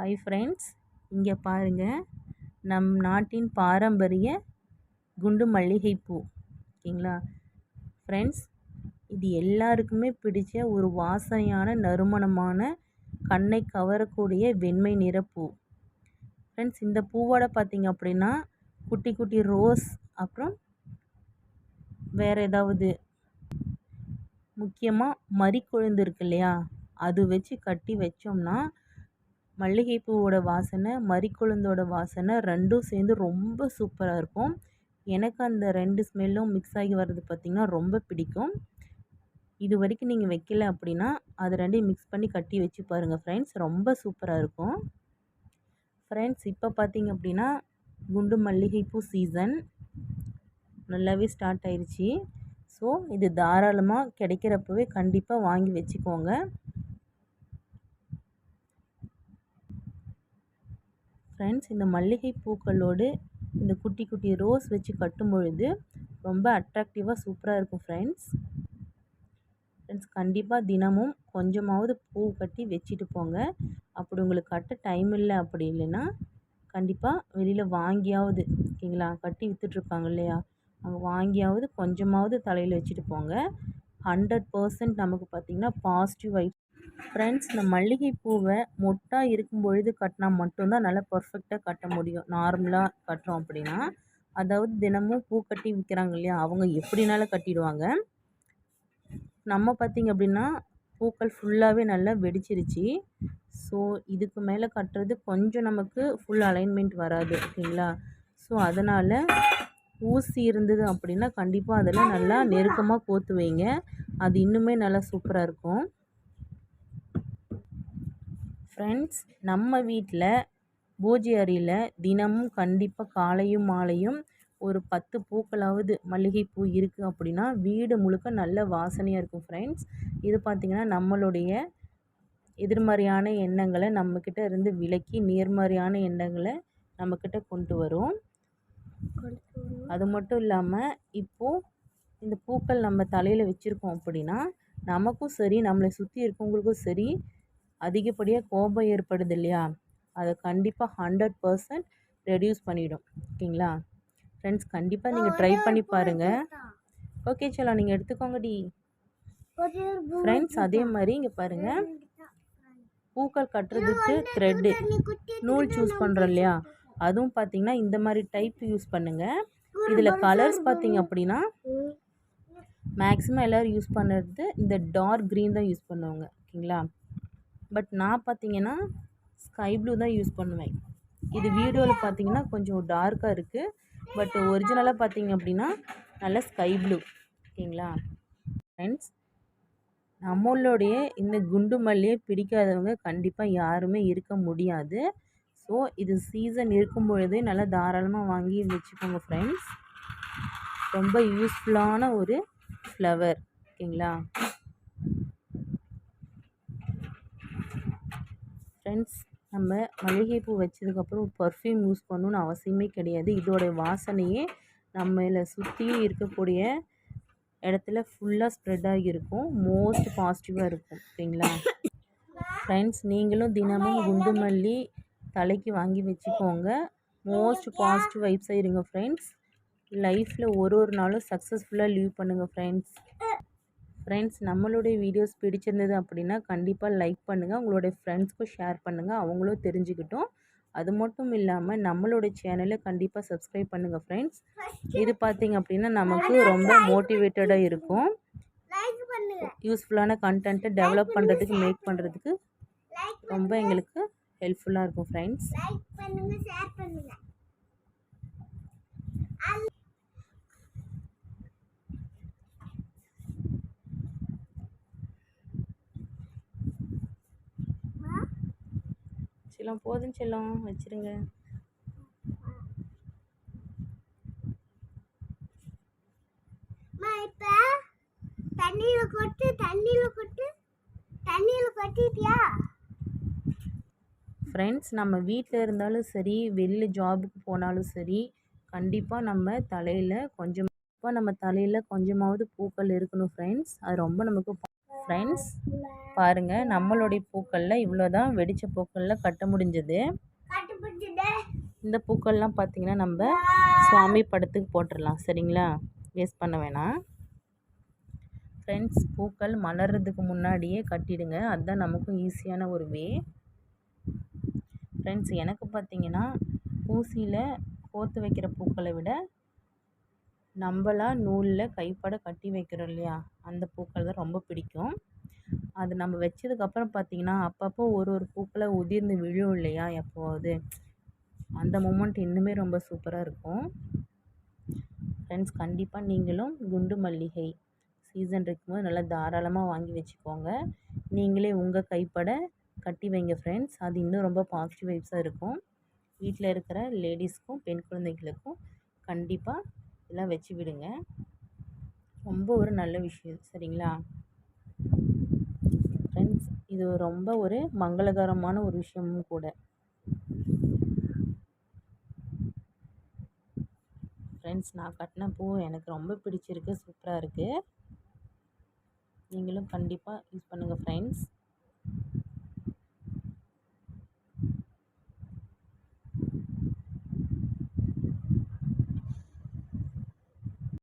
Hi friends இங்கே பாருங்கள் நம் நாட்டின் பாரம்பரிய குண்டு மல்லிகைப்பூ ஓகேங்களா? ஃப்ரெண்ட்ஸ் இது எல்லாருக்குமே பிடிச்ச ஒரு வாசனையான நறுமணமான கண்ணை கவரக்கூடிய வெண்மை நிற பூ. ஃப்ரெண்ட்ஸ் இந்த பூவோட பார்த்திங்க அப்படின்னா குட்டி குட்டி ரோஸ் அப்புறம் வேறு ஏதாவது. முக்கியமாக மறிக்கொழுந்து இருக்கு இல்லையா? அது வச்சு கட்டி வச்சோம்னா மல்லிகைப்பூவோட வாசனை மறிக்கொழுந்தோட வாசனை ரெண்டும் சேர்ந்து ரொம்ப சூப்பராக இருக்கும். எனக்கு அந்த ரெண்டு ஸ்மெல்லும் மிக்ஸ் ஆகி வர்றது பார்த்திங்கன்னா ரொம்ப பிடிக்கும். இது வரைக்கும் நீங்கள் வைக்கல அப்படின்னா அது ரெண்டையும் மிக்ஸ் பண்ணி கட்டி வச்சு பாருங்கள் ஃப்ரெண்ட்ஸ் ரொம்ப சூப்பராக இருக்கும். ஃப்ரெண்ட்ஸ் இப்போ பார்த்தீங்க அப்படின்னா குண்டு மல்லிகைப்பூ சீசன் நல்லாவே ஸ்டார்ட் ஆயிடுச்சு ஸோ இது தாராளமாக கிடைக்கிறப்பவே கண்டிப்பாக வாங்கி வச்சுக்கோங்க. ஃப்ரெண்ட்ஸ் இந்த மல்லிகை பூக்களோடு இந்த குட்டி குட்டி ரோஸ் வச்சு கட்டும் பொழுது ரொம்ப அட்ராக்டிவாக சூப்பராக இருக்கும் ஃப்ரெண்ட்ஸ் ஃப்ரெண்ட்ஸ் கண்டிப்பாக தினமும் கொஞ்சமாவது பூ கட்டி வச்சுட்டு போங்க. அப்படி உங்களுக்கு கட்ட டைம் இல்லை அப்படி இல்லைன்னா கண்டிப்பாக வெளியில் வாங்கியாவது ஓகேங்களா? கட்டி விற்றுட்ருப்பாங்க இல்லையா? அங்கே வாங்கியாவது கொஞ்சமாவது தலையில் வச்சுட்டு போங்க. ஹண்ட்ரட் பர்சன்ட் நமக்கு பார்த்திங்கன்னா பாசிட்டிவ் வைப் ஃப்ரெண்ட்ஸ் இந்த மல்லிகை பூவை மொட்டாக இருக்கும் பொழுது கட்டினா மட்டும்தான் நல்லா பர்ஃபெக்டாக கட்ட முடியும். நார்மலாக கட்டுறோம் அப்படின்னா அதாவது தினமும் பூ கட்டி விற்கிறாங்க இல்லையா அவங்க எப்படினாலும் கட்டிடுவாங்க. நம்ம பார்த்திங்க அப்படின்னா பூக்கள் ஃபுல்லாகவே நல்லா வெடிச்சிருச்சு. ஸோ இதுக்கு மேலே கட்டுறது கொஞ்சம் நமக்கு ஃபுல் அலைன்மெண்ட் வராது ஓகேங்களா? ஸோ அதனால் ஊசி இருந்தது அப்படின்னா கண்டிப்பாக அதில் நல்லா நெருக்கமாக கோத்து வைங்க. அது இன்னுமே நல்லா சூப்பராக இருக்கும். ஃப்ரெண்ட்ஸ் நம்ம வீட்டில் பூஜை அறையில் தினமும் கண்டிப்பாக காலையும் மாலையும் ஒரு பத்து பூக்களாவது மல்லிகைப்பூ இருக்குது அப்படின்னா வீடு முழுக்க நல்ல வாசனையாக இருக்கும் ஃப்ரெண்ட்ஸ் இது பார்த்திங்கன்னா நம்மளுடைய எதிர்மறையான எண்ணங்களை நம்மக்கிட்ட இருந்து விலக்கி நேர்மறையான எண்ணங்களை நம்மக்கிட்ட கொண்டு வரும். அது மட்டும் இல்லாமல் இப்போது இந்த பூக்கள் நம்ம தலையில் வச்சுருக்கோம் அப்படின்னா நமக்கும் சரி நம்மளை சுற்றி இருக்கவங்களுக்கும் சரி அதிகப்படியாக கோபம் ஏற்படுது இல்லையா? அதை கண்டிப்பாக ஹண்ட்ரட் பர்சன்ட் ரெடியூஸ் பண்ணிவிடும் ஓகேங்களா? ஃப்ரெண்ட்ஸ் கண்டிப்பாக நீங்கள் ட்ரை பண்ணி பாருங்கள் ஓகே சலோ நீங்கள் எடுத்துக்கோங்கடி ஃப்ரெண்ட்ஸ் அதே மாதிரி இங்கே பாருங்கள் பூக்கள் கட்டுறதுக்கு த்ரெட்டு நூல் சூஸ் பண்ணுறோம் இல்லையா? அதுவும் பார்த்தீங்கன்னா இந்த மாதிரி டைப் யூஸ் பண்ணுங்கள் இதில் கலர்ஸ் பார்த்தீங்க அப்படின்னா மேக்ஸிமம் எல்லோரும் யூஸ் பண்ணுறது இந்த டார்க் க்ரீன் தான் யூஸ் பண்ணுவாங்க. ஓகேங்களா? பட் நான் பார்த்தீங்கன்னா ஸ்கை ப்ளூ தான் யூஸ் பண்ணுவேன். இது வீடியோவில் பார்த்தீங்கன்னா கொஞ்சம் டார்க்காக இருக்குது பட் ஒரிஜினலாக பார்த்தீங்க அப்படின்னா நல்ல ஸ்கை ப்ளூ ஓகேங்களா? ஃப்ரெண்ட்ஸ் நம்மளுடைய இந்த குண்டு மல்லியை பிடிக்காதவங்க கண்டிப்பாக யாருமே இருக்க முடியாது. ஸோ இது சீசன் இருக்கும் பொழுதே நல்லா தாராளமாக வாங்கி வச்சுக்கோங்க ஃப்ரெண்ட்ஸ் ரொம்ப யூஸ்ஃபுல்லான ஒரு ஃப்ளவர் ஓகேங்களா? ஃப்ரெண்ட்ஸ் நம்ம மல்லிகைப்பூ வச்சதுக்கப்புறம் பர்ஃப்யூம் யூஸ் பண்ணணுன்னு அவசியமே கிடையாது. இதோடைய வாசனையே நம்மளை சுற்றியும் இருக்கக்கூடிய இடத்துல ஃபுல்லாக ஸ்ப்ரெட் ஆகியிருக்கும். மோஸ்ட் பாசிட்டிவாக இருக்கும். ஓகேங்களா ஃப்ரெண்ட்ஸ் நீங்களும் தினமும் குண்டு மல்லி தலைக்கு வாங்கி வச்சுக்கோங்க. மோஸ்ட் பாசிட்டிவ் வைப்ஸாக இருங்க ஃப்ரெண்ட்ஸ் லைஃப்பில் ஒரு ஒரு நாளும் சக்ஸஸ்ஃபுல்லாக லீவ் பண்ணுங்கள் ஃப்ரெண்ட்ஸ் ஃப்ரெண்ட்ஸ் நம்மளுடைய வீடியோஸ் பிடிச்சிருந்தது அப்படின்னா கண்டிப்பாக லைக் பண்ணுங்கள் உங்களுடைய ஃப்ரெண்ட்ஸ்க்கும் ஷேர் பண்ணுங்கள் அவங்களும் தெரிஞ்சுக்கிட்டோம். அது மட்டும் இல்லாமல் நம்மளுடைய சேனலை கண்டிப்பாக சப்ஸ்கிரைப் பண்ணுங்கள் ஃப்ரெண்ட்ஸ் இது பார்த்திங்க அப்படின்னா நமக்கு ரொம்ப மோட்டிவேட்டடாக இருக்கும். யூஸ்ஃபுல்லான கண்டென்ட்டை டெவலப் பண்ணுறதுக்கு மேக் பண்ணுறதுக்கு ரொம்ப எங்களுக்கு ஹெல்ப்ஃபுல்லாக இருக்கும் ஃப்ரெண்ட்ஸ் லைக் பண்ணுங்க ஷேர் பண்ணுங்க செல்லம் போதும் செல்லம் வச்சிருங்க. தண்ணியில் கொட்டு தண்ணியில் கொட்டு தண்ணியில் கொட்டிட்டியா? ஃப்ரெண்ட்ஸ் நம்ம வீட்டில் இருந்தாலும் சரி வெளில ஜாபுக்கு போனாலும் சரி கண்டிப்பாக நம்ம தலையில் கொஞ்சம் நம்ம தலையில் கொஞ்சமாவது பூக்கள் இருக்கணும் ஃப்ரெண்ட்ஸ் அது ரொம்ப நமக்கு ஃப்ரெண்ட்ஸ் பாருங்கள் நம்மளுடைய பூக்களில் இவ்வளோ தான் வெடித்த பூக்களில் கட்ட முடிஞ்சது. இந்த பூக்கள்லாம் பார்த்தீங்கன்னா நம்ம சுவாமி படத்துக்கு போட்டுடலாம் சரிங்களா? வேஸ்ட் பண்ண வேணாம். ஃப்ரெண்ட்ஸ் பூக்கள் மலர்றதுக்கு முன்னாடியே கட்டிடுங்க அதுதான் நமக்கும் ஈஸியான ஒரு வே ஃப்ரெண்ட்ஸ் எனக்கு பார்த்தீங்கன்னா ஊசியில் கோர்த்து வைக்கிற பூக்களை விட நம்மளா நூலில் கைப்பட கட்டி வைக்கிறோம் இல்லையா அந்த பூக்கள் தான் ரொம்ப பிடிக்கும். அது நம்ம வச்சதுக்கப்புறம் பார்த்தீங்கன்னா அப்பப்போ ஒரு ஒரு பூக்களை உதிர்ந்து விழும் இல்லையா எப்போவாவது. அந்த மூமெண்ட் இன்னுமே ரொம்ப சூப்பராக இருக்கும். ஃப்ரெண்ட்ஸ் கண்டிப்பாக நீங்களும் குண்டு மல்லிகை சீசன் இருக்கும்போது நல்லா தாராளமாக வாங்கி வச்சுக்கோங்க. நீங்களே உங்கள் கைப்பட கட்டி வைங்க ஃப்ரெண்ட்ஸ் அது இன்னும் ரொம்ப பாசிட்டிவ் வைப்ஸாக இருக்கும். வீட்டில் இருக்கிற லேடிஸ்க்கும் பெண் குழந்தைகளுக்கும் கண்டிப்பாக இதெல்லாம் வச்சு விடுங்க. ரொம்ப ஒரு நல்ல விஷயம் சரிங்களா? ஃப்ரெண்ட்ஸ் இது ரொம்ப ஒரு மங்களகரமான ஒரு விஷயமும் கூட. ஃப்ரெண்ட்ஸ் நான் கட்டின பூ எனக்கு ரொம்ப பிடிச்சிருக்கு சூப்பராக இருக்குது நீங்களும் கண்டிப்பாக யூஸ் பண்ணுங்கள் ஃப்ரெண்ட்ஸ்